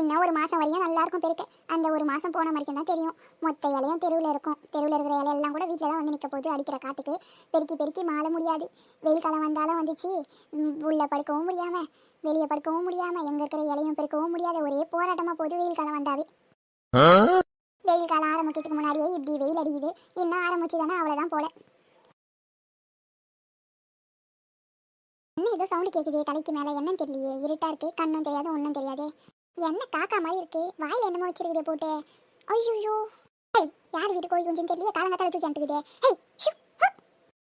இன்னும் ஒரு மாதம் வரையும் நல்லா இருக்கும் பெருக்க. அந்த ஒரு மாதம் போன வரைக்கும் தான் தெரியும். மொத்த இலையும் தெருவில் இருக்கும். தெருவில் இருக்கிற இலையெல்லாம் கூட வீட்டில் தான் வந்து நிற்க போகுது. அடிக்கிற காற்றுக்கு பெருக்கி பெருக்கி மாற முடியாது. வெயில் காலம் வந்தாலும் வந்துச்சு. உள்ள படுக்கவும் முடியாமல் வெளியே படுக்கவும் முடியாமல் எங்கே இருக்கிற இலையும் பெருக்கவும் முடியாத. ஒரே போராட்டமாக போகுது வெயில் காலம் வந்தாவே. வெயில் காலம் ஆரம்பிக்கிறதுக்கு முன்னாடியே இப்படி வெயில் அடிக்குது. இன்னும் ஆரம்பிச்சு தானே அவ்வளோதான் போல. என்ன ஏதோ சவுண்டு கேட்குது தலைக்கு மேலே. என்னன்னு தெரியலையே. இருட்டா இருக்கு. கண்ணும் தெரியாது ஒன்றும் தெரியாதே. என்ன காக்கா மாதிரி இருக்கு? வாயில் என்னமோ வச்சிருக்குதே போட்டு. ஐயோ ஹை யார் வீட்டு கோழி கொஞ்சம் தெரியல காலங்காத்தால தூக்கி அனுப்புக்குதே ஹை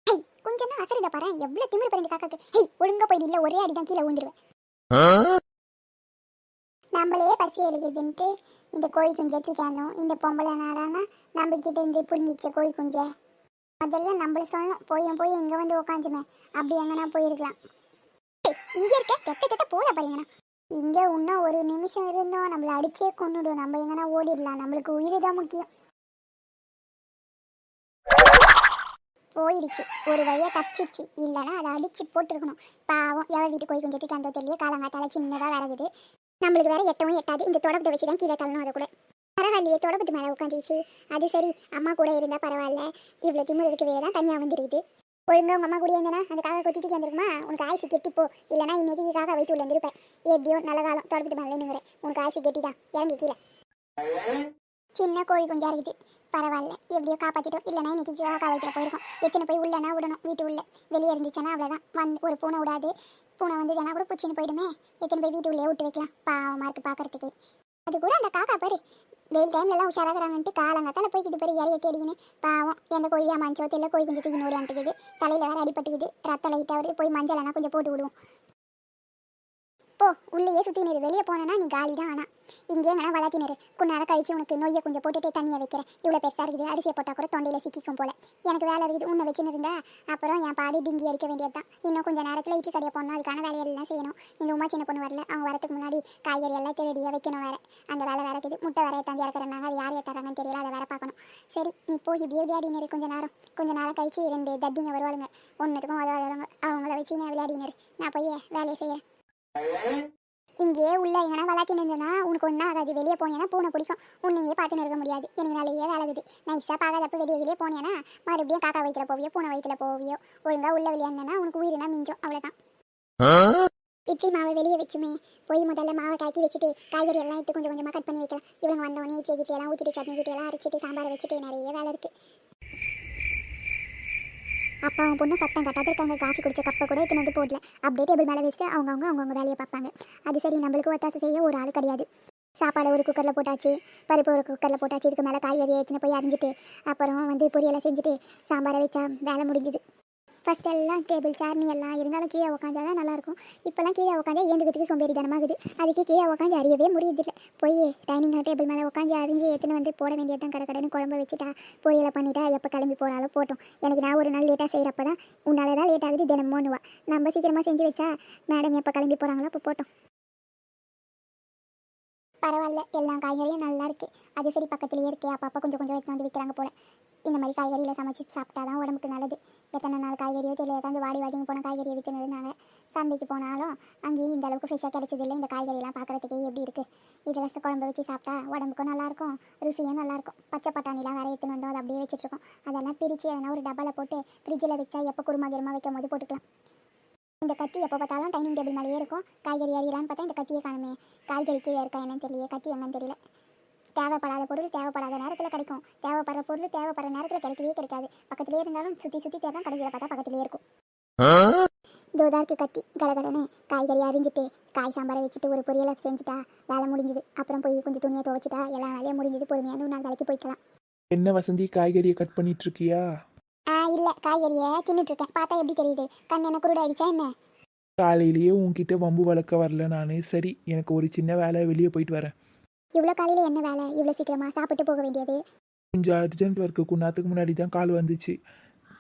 ஹை. கொஞ்சம் தான் அசருத பாரு. எவ்வளோ திமிரு பாரு காக்காக்கு. ஹை ஒழுங்கா போய் இல்லை ஒரே அடி தான் கீழே ஊந்துருவேன் நம்மளே பசி எழுதுதுன்ட்டு இந்த கோழி குஞ்சை தூக்கானோம் இந்த பொம்பளை நாடானா நம்மக்கிட்ட இருந்து புரிஞ்சிச்ச கோழி குஞ்சை. முதல்ல நம்மள சொல்லணும் போயும் போய் இங்கே வந்து உக்காந்துமே அப்படி எங்கன்னா போயிருக்கலாம். இங்க இருக்க கெட்ட கெட்ட போல பாருங்கண்ணா இங்க இன்னும் ஒரு நிமிஷம் இருந்தோம் நம்மள அடிச்சே கொன்னுடும். நம்ம எங்கன்னா ஓடிடலாம். நம்மளுக்கு உயிர் தான் முக்கியம். போயிடுச்சு ஒரு வழியா தப்பிச்சிருச்சு. இல்லைன்னா அதை அடிச்சு போட்டுருக்கணும். பாவம். எவ வீட்டு போய் கொஞ்சத்துக்கு அந்த தெரியல காலங்காத்தால சின்னதாக வரகுது நம்மளுக்கு வேற எட்டவும் எட்டாது. இந்த தொடப்பத்தை வச்சு தான் கீழே தள்ளணும் அதை கூட. பரவாயில்லையே தொடப்பத்து மேலே உட்காந்துச்சு அது சரி. அம்மா கூட இருந்தா பரவாயில்ல. இவ்வளோ திமிரு இருக்கவே தான் தனியாக வந்துருக்குது. ஒழுங்கா உங்கள் அம்மா கூட இருந்தனா அந்த காக்கா கொத்திட்டு சேர்ந்துருக்குமா உனக்கு ஆயுசு கெட்டி போ இல்லைனா இன்னைக்கு காக்கா வயிற்று உள்ள இருந்திருப்பேன். எப்படியோ நல்ல காலம். தொடர்புட்டு மேலே உனக்கு ஆயுசு கெட்டி தான் இறங்கி கீழே. சின்ன கோழி குஞ்சா இருக்குது. பரவாயில்ல. எப்படியோ காப்பாற்றிட்டோம் இல்லைனா இன்னைக்கு காக்கா வயிற்றுல போயிருக்கோம். எத்தனை போய் உள்ளனா விடணும். வீட்டு உள்ள. வெளியே இருந்துச்சுன்னா அவ்வளோதான் வந்து ஒரு பூனை விடாது. பூனை வந்து ஜனா கூட பூச்சின்னு போயிடுமே. எத்தனை போய் வீட்டு உள்ளே விட்டு வைக்கலாம். பாவமாக இருக்குது பார்க்கறதுக்கு அது கூட அந்த காக்கா பாரு. வெயில் டைம்ல எல்லாம் உஷாராகிறாங்கன்ட்டு காலங்காத்தால போய்க்கிட்டு பாரு இறைய தேடிக்கின்னு. பாவம் எந்த கோழியா மஞ்சோ தெரியல கோழி கொஞ்சம் தூக்கி நூறாண்டுக்குது தலையில வேற அடிபட்டுக்குது. ரத்த லைட்டாக வருது போய் மஞ்சள் ஆனா கொஞ்சம் போட்டு விடுவோம். போ உள்ளேயே சுற்றி நிறு. வெளியே போனேன்னா நீ காலி தான் ஆனால் இங்கே வேணா வளர்த்தி நிறு. கொஞ்ச நேரம் கழிச்சு உனக்கு நொய்யை கொஞ்சம் போட்டுட்டு தண்ணியை வைக்கிறேன். இவ்வளோ பெருசாக இருக்குது. அரிசியை போட்டால் கூட தொண்டையில் சிக்கிக்கும் போல. எனக்கு வேலை இருக்குது. உன்னை வச்சுன்னு இருந்தா அப்புறம் என் பாடி டிங்கி அடிக்க வேண்டியது தான் இன்னும் கொஞ்சம் நேரத்தில் இட்லி கடையை போடணும். அதுக்கான வேலையெல்லாம் செய்யணும். இந்த உமா சின்ன பொண்ணு வரல. அவங்க வரதுக்கு முன்னாடி காய்கறி எல்லாம் ரெடியாக வைக்கணும் வேற. அந்த வேலை வேற இருக்குது. முட்டை வேற தந்தி இறக்குறாங்க அது யார் ஏற்றுறாங்கன்னு தெரியல. அதை வேற பார்க்கணும். சரி நீ போய் இப்படியே விளையாடினரு கொஞ்ச நேரம். கொஞ்ச நேரம் கழிச்சு ரெண்டு தத்திங்க வருவாளுங்க. ஒன்றுத்துக்கும் உதவாதவங்க. அவங்கள வச்சு நான் விளையாடினரு நான் போய் வேலையை செய்கிறேன் இங்கேயே உள்ள எங்கன்னா வளர்த்தி நின்றனா உனக்கு ஒன்றா ஆகாது. வெளியே போனேன்னா பூனை பிடிக்கும். உன்னையே பார்த்து இருக்க முடியாது. எனக்கு வேலையே நைஸாக பார்க்காதப்ப வெளியே வெளியே போனேன்னா மறுபடியும் காக்கா வயிற்றுல போவியோ பூனை வயிற்றுல போவியோ ஒழுங்கா உள்ள விளையாடினா உனக்கு உயிரினா மிஞ்சும். அவ்வளோதான் இட்லி மாவை வெளியே வச்சுமே. போய் முதல்ல மாவை காக்கி வச்சுட்டு காய்கறி எல்லாம் எடுத்து கொஞ்சம் கொஞ்சமாக கட் பண்ணி வைக்கலாம். இவங்க வந்தவொடனே இட்லி கிட்லி எல்லாம் ஊற்றிட்டு சட்னி கிட்டி எல்லாம் அரைச்சிட்டு சாம்பார் வச்சுட்டு நிறைய வேலை இருக்குது அப்பா அவன் பொண்ணு சத்தம் கட்டாது இருக்காங்க காஃபி குடிச்ச கப்பை கூட எடுத்துன்னு வந்து போடல. அப்படியே டேபிள் மேலே வச்சுட்டு அவங்கவுங்க அவங்கவுங்க வேலையை பார்ப்பாங்க. அது சரி நம்மளுக்கு ஒத்தாசை செய்ய ஒரு ஆள் கிடையாது. சாப்பாடை ஒரு குக்கரில் போட்டாச்சு பருப்பு ஒரு குக்கரில் போட்டாச்சு இதுக்கு மேலே காய்கறி எடுத்துன்னு போய் அரிஞ்சிட்டு அப்புறம் வந்து பொரியலை செஞ்சுட்டு சாம்பாரை வச்சா வேலை முடிஞ்சுது. ஃபர்ஸ்ட் எல்லாம் டேபிள் சேர்னி எல்லாம் இருந்தாலும் கீழே உட்காந்தா தான் நல்லாயிருக்கும். இப்போல்லாம் கீழே உட்காந்து ஏந்துக்கிறதுக்கு சோம்பேறி தனமாகுது அதுக்கு கீழே உட்காந்து அறியவே முடியுதில்லை போய் டைனிங் டேபிள் மேலே உட்காந்து அரிஞ்சு எடுத்துன்னு வந்து போட வேண்டியது தான் கடை கடைன்னு குழம்பு வச்சுட்டா பொரியலை பண்ணிட்டா எப்போ கிளம்பி போனாலும் போட்டோம். எனக்கு நான் ஒரு நாள் லேட்டாக செய்கிறப்ப தான் உன்னால தான் லேட் ஆகுது தினமோனுவா நம்ம சீக்கிரமாக செஞ்சு வச்சா மேடம் எப்போ கிளம்பி போகிறாங்களோ அப்போ போட்டோம். பரவாயில்ல எல்லா காய்கறியும் நல்லா இருக்குது அது சரி பக்கத்துலேயே இருக்கே. அப்பப்போ கொஞ்சம் கொஞ்சம் எடுத்து வந்து விற்கிறாங்க போல. இந்த மாதிரி காய்கறியில் சமைச்சு சாப்பிட்டா தான் உடம்புக்கு நல்லது. எத்தனை நாள் காய்கறியோ தெரியல ஏதாவது வாடி வாடிங்க போன காய்கறியை விற்றுன்னு இருந்தாங்க. சந்தைக்கு போனாலும் அங்கேயும் இந்த அளவுக்கு ஃப்ரெஷ்ஷாக கிடைச்சதில்லை. இந்த காய்கறிலாம் பார்க்குறதுக்கே எப்படி இருக்குது இதில் குழம்பு வச்சு சாப்பிட்டா உடம்புக்கும் நல்லாயிருக்கும் ருசியும் நல்லாயிருக்கும். பச்சை பட்டாணிலாம் வேறு எடுத்துன்னு வந்தோம் அதை அப்படியே வச்சுட்ருக்கோம். அதெல்லாம் பிரித்து எதனா ஒரு டப்பாவில் போட்டு ஃப்ரிட்ஜில் வச்சா எப்போ குருமா கிருமா வைக்கும் போது போட்டுக்கலாம். இந்த கத்தி எப்போ பார்த்தாலும் டைனிங் டேபிள் மேலேயே இருக்கும். காய்கறி அறியலான்னு பார்த்தா இந்த கத்தியை காணுமே. காய்கறி கீழே இருக்கா என்னன்னு தெரியல கத்தி என்னன்னு தெரியல. தேவைப்படாத பொருள் தேவைப்படாத நேரத்தில் கிடைக்கும். தேவைப்படுற பொருள் தேவைப்படுற நேரத்தில் கிடைக்கவே கிடைக்காது. பக்கத்துலேயே இருந்தாலும் சுற்றி சுற்றி தேடுறோம் கடைசியில் பார்த்தா பக்கத்துலேயே இருக்கும். தோதாருக்கு கத்தி கடகடன்னு காய்கறி அரிஞ்சிட்டு காய் சாம்பாரை வச்சுட்டு ஒரு பொரியலை செஞ்சுட்டா வேலை முடிஞ்சுது. அப்புறம் போய் கொஞ்சம் துணியை துவைச்சிட்டா எல்லா வேலையும் முடிஞ்சது. பொறுமையாக இன்னும் நாள் வேலைக்கு போய்க்கலாம். என்ன வசந்தி காய்கறியை கட் பண்ணிட்டு இருக்கியா ஆ இல்லை. காய்கறியை தின்னுட்டு இருக்கேன் பார்த்தா எப்படி தெரியுது? கண் என்ன குருடாயிடுச்சா என்ன? காலையிலேயே உன்கிட்ட வம்பு வளர்க்க வரல நான். சரி எனக்கு ஒரு சின்ன வேலை வெளியே போயிட்டு வரேன். இவ்வளோ காலையில் என்ன வேலை? இவ்வளோ சீக்கிரமா சாப்பிட்டு போக வேண்டியது. கொஞ்சம் அர்ஜென்ட் ஒர்க்கு குன்னாத்துக்கு முன்னாடி தான் கால் வந்துச்சு.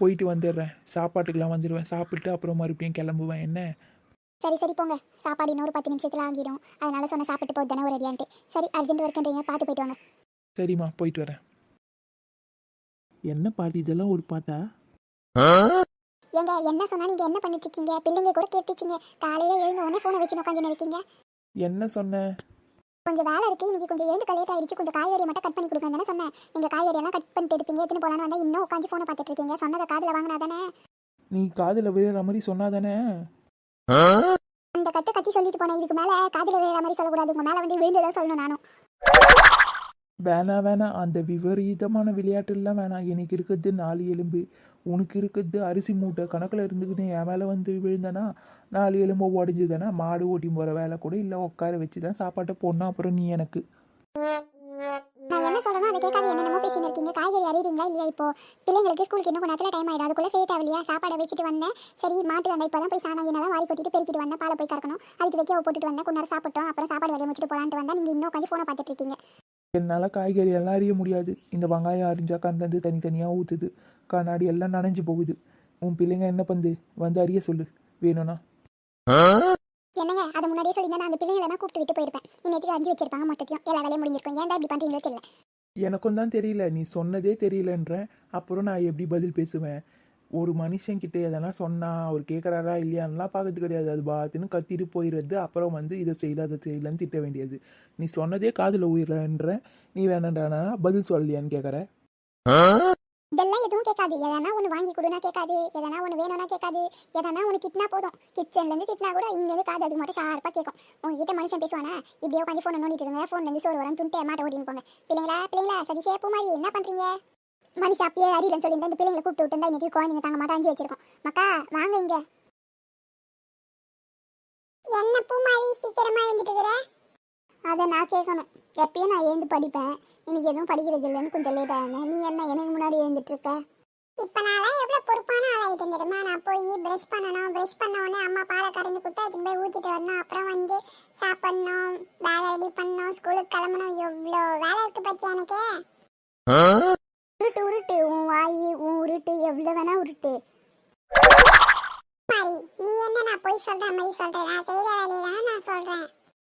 போயிட்டு வந்துடுறேன். சாப்பாட்டுக்கெல்லாம் வந்துடுவேன். சாப்பிட்டு அப்புறம் மறுபடியும் கிளம்புவேன். என்ன? சரி சரி போங்க. சாப்பாடு இன்னொரு பத்து நிமிஷத்தில் ஆகிடும். அதனால சொன்ன சாப்பிட்டு போகுது தானே ஒரு அடியான்ட்டு சரி அர்ஜென்ட் ஒர்க்குன்றீங்க பார்த்து போயிட்டு வாங்க. சரிம்மா போயிட்டு வரேன். என்ன பாட்டி இதெல்லாம் ஒரு பாட்டா? ஏங்க என்ன சொன்னா நீங்க என்ன பண்ணிட்டு இருக்கீங்க? பிள்ளைங்க கூட கேட்டுச்சிங்க. காலையில எழுந்த உடனே போனை வச்சு உட்காந்து இருக்கீங்க. என்ன சொன்ன? கொஞ்சம் வேலை இருக்கு. இன்னைக்கு கொஞ்சம் எழுந்து லேட் ஆயிடுச்சு. கொஞ்சம் காய்கறி மட்டும் கட் பண்ணி கொடுங்க தானே சொன்னேன். நீங்க காய்கறி எல்லாம் கட் பண்ணிட்டு இருப்பீங்க எத்தனை போலான்னு வந்தா இன்னும் உட்காந்து போனை பார்த்துட்டு இருக்கீங்க. சொன்னதை காதுல வாங்கினா தானே? நீ காதில் விழுற மாதிரி சொன்னாதானே அந்த கத்து கத்தி சொல்லிட்டு போனேன். இதுக்கு மேல காதுல விழுற மாதிரி சொல்லக்கூடாது. உங்க மேல வந்து விழுந்ததான் சொல்லணும் நானும். வேணாம் வேணாம் அந்த விபரீதமான விளையாட்டுலாம் வேணாம் எனக்கு இருக்கிறது நாலு எலும்பு. உனக்கு இருக்கிறது அரிசி மூட்டை. கணக்கில் இருந்துக்கிட்டு என் மேலே வந்து விழுந்தனா நாலு எலும்பு உடஞ்சுதானே மாடு ஓட்டி போகிற வேலை கூட இல்லை. உட்கார வச்சு தான் சாப்பாட்டை போடணும். அப்புறம் நீ எனக்கு. நான் என்ன சொல்றேனோ அதை கேட்காது என்னென்னமோ பேசிட்டு இருக்கீங்க. காய்கறி அறிறீங்களா இல்லையா இப்போ? பிள்ளைங்களுக்கு ஸ்கூலுக்கு இன்னும் கொஞ்ச நேரத்தில் டைம் ஆயிடும். அதுக்குள்ள செய்ய தேவையில்லையா? சாப்பாடை வச்சுட்டு வந்தேன். சரி மாட்டு அந்த இப்போ தான் போய் சாணங்கினால வாரி கொட்டிட்டு பெருக்கிட்டு வந்தேன். பாலை போய் கறக்கணும். அதுக்கு வைக்க போட்டுட்டு வந்தேன். கொஞ்ச நேரம் சாப்பிட்டோம். அப்புறம் சாப்பாடு வேலையை முடிச்சுட்டு போலான்ட்டு வந்தா நீங்க இன்னும் உட்காந்து ஃபோனை பார்த்துட்டு இருக்கீங்க. என்னால் காய்கறி எல்லாம் அறிய முடியாது. இந்த வெங்காயம் அரிஞ்சா கந்தந்து தனித்தனியாக ஊற்றுது கண்ணாடி எல்லாம் நனைஞ்சு போகுது. உன் பிள்ளைங்க என்ன பண்ணுது வந்து அறிய சொல்லு. வேணும்னா. என்னங்க? அதை முன்னாடியே சொல்லியிருந்தா நான் அந்த பிள்ளைங்களை கூப்பிட்டு விட்டு போயிருப்பேன். இன்னைக்கு அஞ்சு வச்சிருப்பாங்க மொத்தத்தையும். எல்லா வேலையும் முடிஞ்சிருக்கும். ஏன்டா இப்படி பண்றீங்களோ தெரியல. எனக்கும் தான் தெரியல. நீ சொன்னதே தெரியலன்ற அப்புறம் நான் எப்படி பதில் பேசுவேன்? ஒரு மனுஷன்கிட்ட எதனா சொன்னா அவர் கேட்குறாரா இல்லையான்லாம் பார்க்கறது கிடையாது. அது பாத்துன்னு கத்திட்டு போயிடுறது அப்புறம் வந்து இதை செய்யல அதை செய்யலன்னு திட்ட வேண்டியது. நீ சொன்னதே காதில் உயிரன்ற நீ வேணாண்டானா பதில் சொல்லலையான்னு கேட்குற இதெல்லாம் எதுவும் கேட்காது. எதனா ஒன்று வாங்கி கொடுனா கேட்காது. எதனா ஒன்று வேணும்னா கேட்காது. எதனா ஒன்று திட்டினா போதும். கிச்சன்லேருந்து திட்டினா கூட இங்கேருந்து காது அது மட்டும் ஷார்ப்பாக கேட்கும் உங்ககிட்ட மனுஷன் பேசுவானா? இப்படியே உட்காந்து ஃபோனை நோண்டிட்டு இருங்க. ஃபோன்லேருந்து சோறு வரும். துண்டே மாட்ட ஓட்டின்னு போங்க. பிள்ளைங்களா பிள்ளைங்களா சதீஷே பூமாரி என்ன பண்ணுறீங்க மனுஷன் அப்பயே அறியலன்னு சொல்லி இந்த பிள்ளைங்களை கூப்பிட்டு விட்டு இன்னைக்கு குழந்தைங்க தாங்க மாட்டா அஞ்சு வச்சிருக்கோம். மக்கா வாங்க இங்க. என்ன பூமாரி சீக்கிரமா எழுந்துட்டு அதை நான் கேட்கணும். எப்பயும் நான் எழுந்து படிப்பேன். இன்னைக்கு எதுவும் படிக்கிறது இல்லைன்னு கொஞ்சம் லேட் ஆகுங்க நீ என்ன எனக்கு முன்னாடி எழுந்துட்டு இருக்க? இப்போ நான் எவ்வளோ பொறுப்பான ஆளாயிட்டேன் தெரியுமா? நான் போய் ப்ரஷ் பண்ணணும். ப்ரஷ் பண்ண உடனே அம்மா பாலை கறந்து கொடுத்தா அதுக்கு போய் ஊற்றிட்டு வரணும். அப்புறம் வந்து சாப்பிடணும். வேலை ரெடி பண்ணணும். ஸ்கூலுக்கு கிளம்பணும். எவ்வளோ வேலை இருக்கு பத்தியா எனக்கு? உருட்டு உருட்டு. உன் வாய் உன் உருட்டு. எவ்வளோ வேணா உருட்டு. மாரி நீ என்ன நான் போய் சொல்ற மாதிரி சொல்றேன் நான் செய்யற வேலையில நான் சொல்றேன்.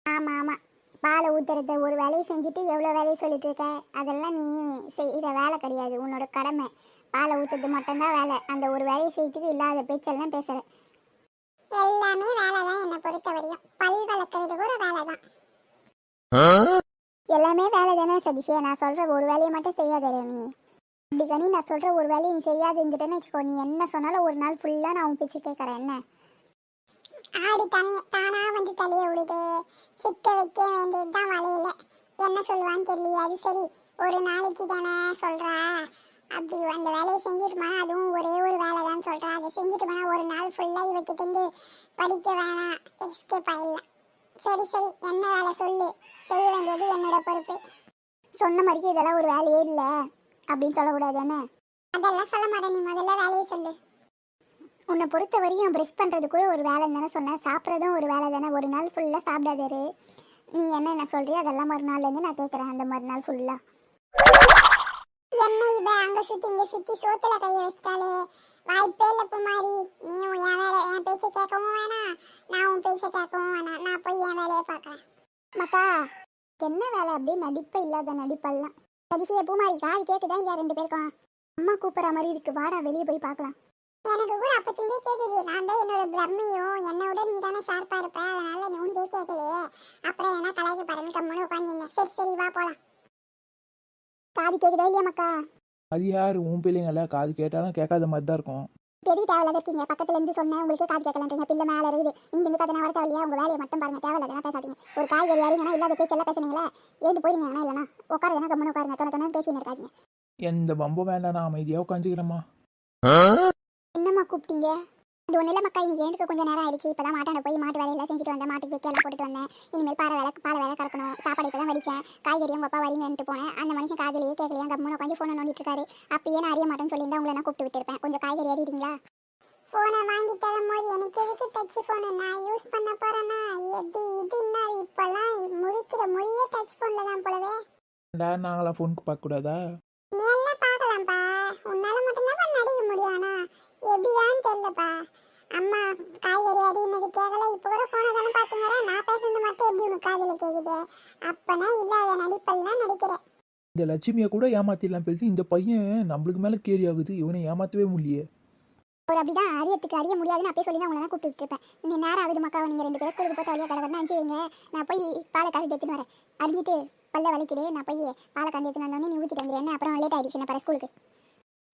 ஆமா ஆமா. பாலை ஊத்துறத ஒரு வேலையை செஞ்சுட்டு எவ்வளோ வேலையை சொல்லிட்டு இருக்க? அதெல்லாம் நீ செய்கிற வேலை கிடையாது. உன்னோட கடமை. பாலை ஊத்துறது மட்டும்தான் வேலை. அந்த ஒரு வேலையை செய்யறதுக்கு இல்லாத பேச்செல்லாம் பேசுற எல்லாமே வேலை தான் என்னை பொறுத்த வரையும் பல் வளர்க்கறது கூட வேலை தான் எல்லாமே வேலை தானே சதீஷே. நான் சொல்ற ஒரு வேலையை மட்டும் செய்யாத நீ அப்படி கனி நான் சொல்ற ஒரு வேலையை நீ செய்யாது இருந்துட்டேன்னு வச்சுக்கோ. நீ என்ன சொன்னாலும் ஒரு நாள் ஃபுல்லா நான் உன் பேச்சு கேட்கறேன் என்ன? ஆடி தனி தானா வந்து தலைய விடுது. சிக்க வைக்க வேண்டியது தான் வலையில. என்ன சொல்லுவான்னு தெரியல அது சரி. ஒரு நாளைக்கு தானே சொல்றா. அப்படி அந்த வேலையை செஞ்சுட்டு போனா அதுவும் ஒரே ஒரு வேலை தான் சொல்றா. அதை செஞ்சுட்டு போனா ஒரு நாள் ஃபுல்லா இவகிட்ட இருந்து படிக்க வேணாம். எஸ்கேப் ஆயிடலாம் சரி சரி. என்ன வேலை சொல்லு. செய்ய வேண்டியது என்னோட பொறுப்பு. சொன்ன மாதிரிக்கு இதெல்லாம் ஒரு வேலையே இல்லை. அப்படின்னு சொல்லக்கூடாது என்ன அதெல்லாம் சொல்ல மாட்டேன். நீ முதல்ல வேலையை சொல்லு. உன்னை பொறுத்த வரையும் ப்ரஷ் பண்ணுறது கூட ஒரு வேலை தானே சொன்னேன் சாப்பிட்றதும் ஒரு வேலை தானே. ஒரு நாள் ஃபுல்லாக சாப்பிடாதரு நீ என்னென்ன சொல்றியோ அதெல்லாம் மறுநாள்லேருந்து நான் கேட்குறேன் அந்த மறுநாள் ஃபுல்லாக என்ன இவ அங்க சுத்தி இங்க சுத்தி சோத்துல கைய வச்சிட்டாலே வாய்ப்பே இல்ல குமாரி. நீ உன் என் வேலை என் பேச்ச கேட்கவும் வேணாம் நான் உன் பேச்ச கேட்கவும் வேணாம் நான் போய் என் வேலையை பார்க்கறேன். மக்கா என்ன வேலை அப்படியே நடிப்ப இல்லாத நடிப்பெல்லாம். அதிசய பூமாரி காது கேக்குதா இல்லையா ரெண்டு பேருக்கும்? அம்மா கூப்பிடுற மாதிரி இருக்கு. வாடா வெளியே போய் பார்க்கலாம். எனக்கு கூட அப்பத்திலே கேக்குது. நான் தான் என்னோட பிரம்மையும் என்னை விட நீ தானே ஷார்ப்பா இருப்ப அதனால நீ உண்டே கேட்கலையே அப்புறம் என்ன கலாய்க்க பாருன்னு கம்முன்னு உட்காந்துருந்தேன் சரி சரி வா போலாம். காது கேக்குதா இல்லையா மக்கா? அது யார்? உன் பிள்ளைங்கள காது கேட்டாலும் கேட்காத மாதிரி தான் இருக்கும். எதுக்கு தேவையில்லாத இருக்கீங்க? பக்கத்துல இருந்து சொன்னேன். உங்களுக்கே காது கேட்கலன்றீங்க. பிள்ளை மேல இருக்குது. இங்க இருந்து கதை வர தேவையில்லையா உங்க வேலையை மட்டும் பாருங்க. தேவையில்லாத பேசாதீங்க. ஒரு காய்கறி அறிங்கன்னா இல்லாத பேச்செல்லாம் பேசுனீங்களே? எழுந்து போயிருங்க ஆனா இல்லைனா உட்காருதுன்னா கம்முன்னு உட்காருங்க. தொண தொண்ணு பேசின்னு இருக்காதீங்க. எந்த பம்பும் வேண்டாம். நான் அமைதியாக உட்காந்துக்கிறேம்மா என்னம்மா கூப்பிட்டீங்க? அது ஒன்றும் இல்லை மக்கா இன்னைக்கு எழுந்துக்க கொஞ்சம் நேரம் ஆயிடுச்சு. இப்போ தான் மாட்டாண்ட போய் மாட்டு வேலையெல்லாம் செஞ்சுட்டு வந்தேன். மாட்டுக்கு வைக்கலாம் போட்டுட்டு வந்தேன். இனிமேல் பாறை வேலை பாலை வேலை கறக்கணும். சாப்பாடு இப்போ தான் வடிச்சேன் காய்கறி உங்கள் அப்பா வரீங்கன்ட்டு போனேன். அந்த மனுஷன் காதலியே கேட்கலையா. கம்முன்னு உட்காந்து ஃபோனை நோண்டிட்டு இருக்காரு. அப்பயே நான் அறிய மாட்டேன்னு சொல்லியிருந்தா உங்களை நான் கூப்பிட்டு விட்டுருப்பேன். கொஞ்சம் காய்கறி அறிறீங்களா ஃபோனை வாங்கி தரும்போது எனக்கு எதுக்கு டச் ஃபோனை நான் யூஸ் பண்ண போறேன்னா எது இதுன்னா இப்போல்லாம் முழிக்கிற மொழியே டச் ஃபோனில் தான் போலவே. டா நாங்களாம் ஃபோனுக்கு பார்க்கக்கூடாதா? நீ எல்லாம் பார்க்கலாம்ப்பா. உன்னால மட்டும்தான் நடிக்க முடியும். ஆனா எப்படிதான் தெரியலப்பா. அம்மா காய்கறி அடினது கேட்கல இப்போ கூட போன தானே பார்த்துங்கிறேன் நான் பேசுறது மட்டும் எப்படி உனக்கு காதில் கேக்குது? அப்பனா இல்லாத நடிப்பெல்லாம் நடிக்கிறேன். இந்த லட்சுமியை கூட ஏமாத்திடலாம் பேசி இந்த பையன் நம்மளுக்கு மேலே கேடி ஆகுது. இவனை ஏமாற்றவே முடியலையே. ஒரு அப்படிதான் அறியத்துக்கு அறிய முடியாதுன்னு அப்பயே சொல்லி தான் உங்களை கூப்பிட்டு விட்டுருப்பேன். நீங்கள் நேரம் ஆகுது மக்கா நீங்கள் ரெண்டு பேரும் ஸ்கூலுக்கு போய் வழியாக கடை அனுப்பிச்சு வைங்க. நான் போய் பாலை கறந்து எடுத்துன்னு வரேன். அறிஞ்சிட்டு பல்ல வலிக்குது. நான் போய் பாலை கறந்து எடுத்துன்னு வந்தோடனே நீ ஊற்றிட்டு வந்துடுறேன் அப்புறம் லேட் ஆகிடுச்சு நான் பர ஸ்கூலுக்கு.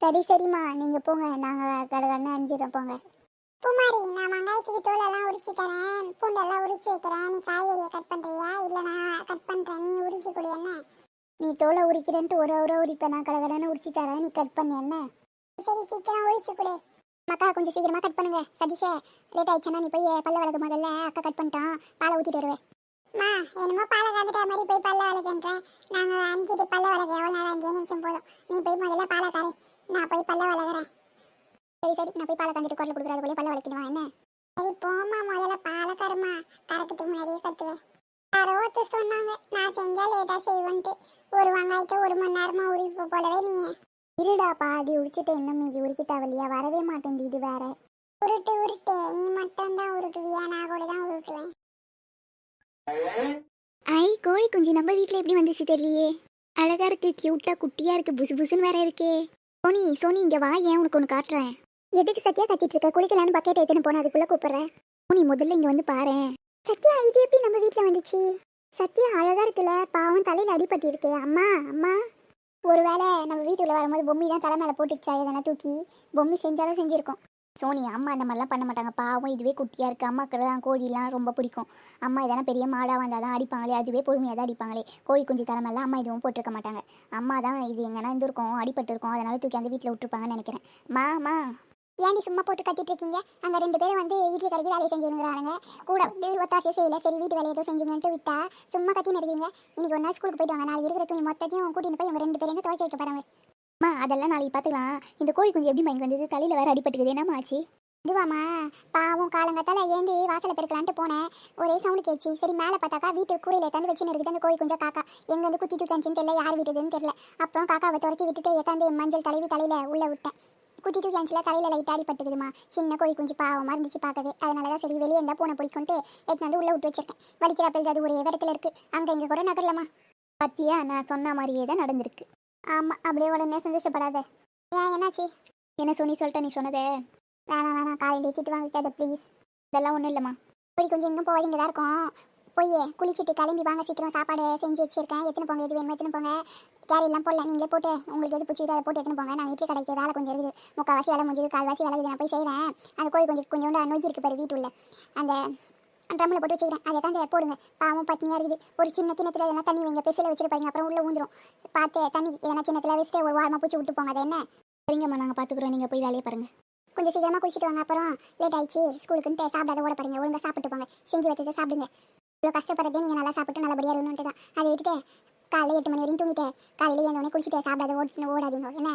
சரி சரிம்மா. நீங்கள் போங்க. நாங்கள் கடகடன்னு கடனை போங்க. பூமாரி நான் வெங்காயத்துக்கு தோலெல்லாம் உரிச்சு தரேன். பூண்டெல்லாம் உரிச்சு வைக்கிறேன். நீ காய்கறியை கட் பண்றியா? இல்ல நான் கட் பண்றேன். நீ உரிச்சு கொடு என்ன? நீ தோலை உரிக்கிறேன்ட்டு ஒரு ஒரு உரிப்பேன் நான் கடை உரிச்சு தரேன். நீ கட் பண்ணி என்ன? சரி சீக்கிரம் உரிச்சு கொடு. மக்கா கொஞ்சம் சீக்கிரமா கட் பண்ணுங்க. சதீஷே லேட் ஆயிடுச்சுன்னா நீ போய் பல்ல விளக்கு முதல்ல அக்கா கட் பண்ணிட்டான். பாலை ஊற்றிட்டு வருவேன். மா என்னமோ பாலை காத்துட்ட மாதிரி போய் பல்ல வளர்க்குன்றேன் நாங்கள் அஞ்சுட்டு பல்ல வளர்க்க எவ்வளோ நேரம்? அஞ்சு நிமிஷம் போதும். நீ போய் முதல்ல பாலை காரி. நான் போய் பல்ல வளர்க்குறேன். சரி சரி நான் போய் பாலை கந்துட்டு குரல் கொடுக்குறது போல பல்ல வளர்க்கிடுவான் என்ன? சரி போம்மா முதல்ல பாலை கருமா கறக்கிறதுக்கு முன்னாடியே கத்துவேன். யாரோ ஒருத்தர் சொன்னாங்க நான் செஞ்சா லேட்டா செய்வேன்ட்டு. ஒரு வெங்காயத்தை ஒரு மணி நேரமா உரிப்பு போலவே நீங்க இருடா பாதி உரிச்சிட்டு இன்னும் மீதி உரிக்க தேவையில்லையா? வரவே மாட்டேங்குது இது வேற. உருட்டு உருட்டு. நீ மட்டும் தான் உருட்டுவியா? நான் கூட தான் உருட்டுவேன். ஐ கோழி குஞ்சு நம்ம வீட்டில் எப்படி வந்துச்சு தெரியலையே? அழகா இருக்கு கியூட்டா குட்டியா இருக்கு புசு புசுன்னு வேற இருக்கே. சோனி சோனி இங்கே வா ஏன் உனக்கு ஒன்று காட்டுறேன்? எதுக்கு சத்யா கத்திட்டு இருக்க குளிக்கலான்னு பக்கெட் எடுத்துன்னு போன அதுக்குள்ள கூப்பிடுறேன். சோனி முதல்ல இங்கே வந்து பாரேன் சத்யா இது எப்படி நம்ம வீட்டில் வந்துச்சு? சத்யா அழகா இருக்குல்ல பாவம் தலையில் அடிபட்டு இருக்கு அம்மா அம்மா. ஒருவேளை நம்ம வீட்டுக்குள்ளே வரும்போது பொம்மி தான் தலை மேலே போட்டுச்சா எதனா தூக்கி பொம்மி செஞ்சாலும் செஞ்சுருக்கோம். சோனி அம்மா அந்த மாதிரிலாம் பண்ண மாட்டாங்க. பாவம் இதுவே குட்டியாக இருக்குது அம்மாக்கு தான் கோழிலாம் ரொம்ப பிடிக்கும். அம்மா எதனா பெரிய மாடாக வந்தால் தான் அடிப்பாங்களே. அதுவே பொறுமையாக தான் அடிப்பாங்களே. கோழி குஞ்சு தலைமையெல்லாம் அம்மா எதுவும் போட்டிருக்க மாட்டாங்க. அம்மா தான் இது எங்கன்னா இருந்திருக்கும் அடிபட்டிருக்கும் அதனால தூக்கி அந்த வீட்டில் விட்டுருப்பாங்கன்னு நினைக்கிறேன். மாமா ஏன்டி சும்மா போட்டு கத்திட்டு இருக்கீங்க? அங்கே ரெண்டு பேரும் வந்து இட்லி கடைக்கு வேலையை செஞ்சுருங்கிறாங்க கூட வந்து ஒத்தாசே செய்யல. சரி வீட்டு வேலையை ஏதோ செஞ்சீங்கன்ட்டு விட்டா சும்மா கத்தின்னு இருக்கீங்க. இன்னைக்கு ஒரு நாள் ஸ்கூலுக்கு போயிட்டு வாங்க. நான் இருக்கிற துணி மொத்தத்தையும் கூட்டின்னு போய் உங்க ரெண்டு பேரும் துவைக்க வைக்க போறாங்க. அம்மா அதெல்லாம் நாளைக்கு பார்த்துக்கலாம். இந்த கோழி குஞ்சு எப்படி மயங்கி வந்தது? தலையில் வேற அடிபட்டுக்குது. என்னம்மா ஆச்சு? இதுவாம்மா பாவம் காலங்கத்தால ஏந்து வாசலை பெருக்கலான்ட்டு போனேன். ஒரே சவுண்டு கேச்சு சரி மேலே பார்த்தாக்கா வீட்டு கூரையில எத்தாந்து வச்சுன்னு இருக்குது அந்த கோழி குஞ்சா காக்கா. எங்க வந்து குத்தி தூக்கியாச்சுன்னு தெரியல யார் வீட்டுதுன்னு தெரியல. அப்புறம் காக்காவை துரத்தி விட்டுட்டு எத்தாந்து மஞ்சள் தடவி தலையில உள்ள விட்டேன். குத்தி தூக்கியாச்சுல தலையில லைட் அடிபட்டுக்குதுமா சின்ன கோழி குஞ்சு பாவமா இருந்துச்சு பார்க்கவே. அதனால தான் சரி வெளியே இருந்தால் பூனை பிடிக்கும்ட்டு எடுத்து வந்து உள்ள விட்டு வச்சிருக்கேன். வலிக்கிறப்ப அது ஒரே இடத்துல இருக்கு. அங்க இங்க கூட நகரலமா பாத்தியா நான் சொன்ன மாதிரியே தான் நடந்திருக்கு. ஆமாம் அப்படியே உடனே சந்தோஷப்படாத. ஏன் என்னாச்சு? என்ன சொன்னி சொல்லிட்ட நீ சொன்னதே? வேணாம் வேணாம் காலையில் திட்டு வாங்கிக்காத ப்ளீஸ் இதெல்லாம் ஒன்றும் இல்லைம்மா. இப்படி கொஞ்சம் எங்கே போய் தான் இருக்கும். போய் குளிச்சுட்டு கிளம்பி வாங்க சீக்கிரம் சாப்பாடு செஞ்சு வச்சிருக்கேன். எத்தனை போங்க எது வேணுமோ எத்தனை போங்க. கேரிலாம் போடல நீங்களே போட்டு உங்களுக்கு எது பிடிச்சது அதை போட்டு எத்தனை போங்க. நான் இட்லி கடைக்கு வேலை கொஞ்சம் இருக்குது. முக்கால்வாசி வேலை முடிஞ்சது கால்வாசி வேலை இருக்குது. நான் போய் செய்கிறேன் அந்த கோழி கொஞ்சம் கொஞ்சோண்டு நோய்ச்சி இருக்கு பாரு வீட்டுள்ள. அந்த ட்ரம்மில் போட்டு வச்சுக்கிறேன். அதை தான் போடுங்க. பாவம் பட்னியாக இருக்குது. ஒரு சின்ன கிணத்துல எதனா தண்ணி வைங்க. பெசில வச்சுருப்பாங்க அப்புறம் உள்ளே ஊந்துரும். பார்த்து தண்ணி எதனா சின்னத்தில் வச்சுட்டு ஒரு வாரமாக பூச்சி விட்டு போங்க. அது என்ன? சரிங்கம்மா நாங்கள் பார்த்துக்குறோம் நீங்கள் போய் வேலையை பாருங்கள் கொஞ்சம் சீக்கிரமாக குளிச்சுட்டு வாங்க. அப்புறம் லேட் ஆயிடுச்சு. ஸ்கூலுக்குன்ட்டு சாப்பிடாத ஓட பாருங்க. ஒழுங்காக சாப்பிட்டு போங்க. செஞ்சு வச்சதை சாப்பிடுங்க. இவ்வளோ கஷ்டப்படுறதே நீங்கள் நல்லா சாப்பிட்டு நல்லபடியாக இருக்கணுன்ட்டு தான். அதை விட்டுட்டு காலையில் எட்டு மணி வரையும் தூங்கிட்டு காலையில் ஏந்தோடனே குளிச்சுட்டு சாப்பிடாத ஓட்டு ஓடாதீங்க. என்ன?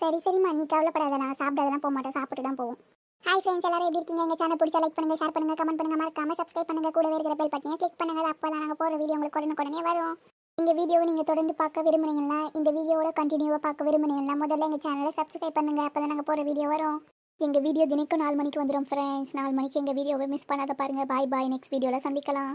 சரி சரிம்மா. நீ கவலைப்படாத. நான் சாப்பிடாதெல்லாம் போக மாட்டேன் சாப்பிட்டு தான் போவோம். ஹாய் ஃப்ரெண்ட்ஸ் எல்லாரும் எப்படி இருக்கீங்க? எங்கள் சேனல் பிடிச்ச லைக் பண்ணுங்க ஷேர் பண்ணுங்க கமெண்ட் பண்ணுங்க மறக்காம சப்ஸ்கிரைப் பண்ணுங்கள் கூடவே இருக்கிற பெல் பட்டனையை கிளிக் பண்ணுங்க. அப்போ தான் நாங்கள் போகிற வீடியோ உங்களுக்கு உடனே உடனே வரும். இந்த வீடியோவை நீங்கள் தொடர்ந்து பார்க்க விரும்புனீங்கன்னா இந்த வீடியோவோட கண்டினியூவாக பார்க்க விரும்புனீங்கன்னா முதல்ல எங்கள் சேனலை சப்ஸ்கிரைப் பண்ணுங்க. அப்போ தான் நாங்கள் போகிற வீடியோ வரும். எங்கள் வீடியோ தினைக்கும் நாலு மணிக்கு வந்துடும் ஃப்ரெண்ட்ஸ் நாலு மணிக்கு எங்கள் வீடியோவை மிஸ் பண்ணாத பாருங்கள் பாய் பாய் நெக்ஸ்ட் வீடியோவில் சந்திக்கலாம்.